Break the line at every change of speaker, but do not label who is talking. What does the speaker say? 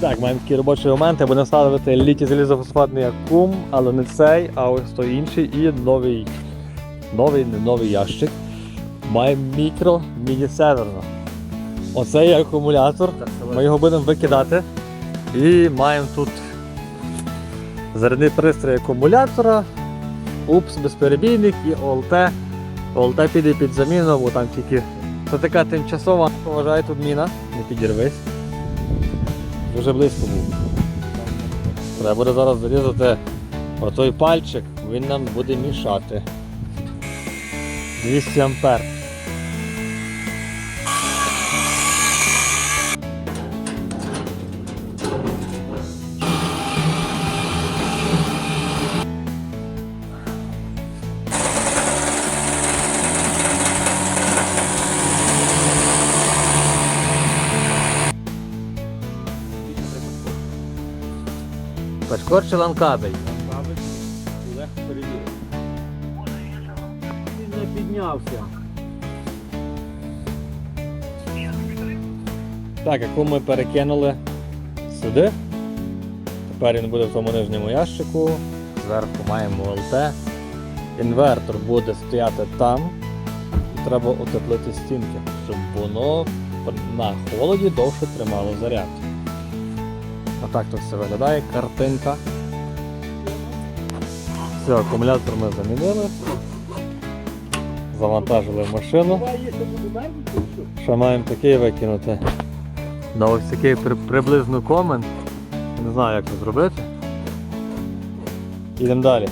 Так, маємо такі робочі моменти, будемо ставити літій залізофосфатний акум, але не цей, а ось той інший і новий, новий, не новий ящик. Маємо мікро міні северно. Оце є акумулятор. Ми його будемо викидати. І маємо тут зарядний пристрій акумулятора, УПС безперебійник і ОЛТ. ОЛТ піде під заміну, бо там тільки це така тимчасова. Поважаю тут міна, не підірвись. Дуже близько був. Треба буде зараз зарізати отой пальчик, він нам буде мішати. 200 ампер. Пешкор чи ланкабель?
Легко перевірити. Він не піднявся.
Так, яку ми перекинули сюди. Тепер він буде в тому нижньому ящику. Зверху маємо ЛТ. Інвертор буде стояти там. Треба утеплити стінки, щоб воно на холоді довше тримало заряд. Отак то все виглядає, картинка. Все, акумулятор ми замінили. Завантажили в машину. Що маємо такий викинути? На ось такий при, приблизно комент. Не знаю як це зробити. Ідемо далі.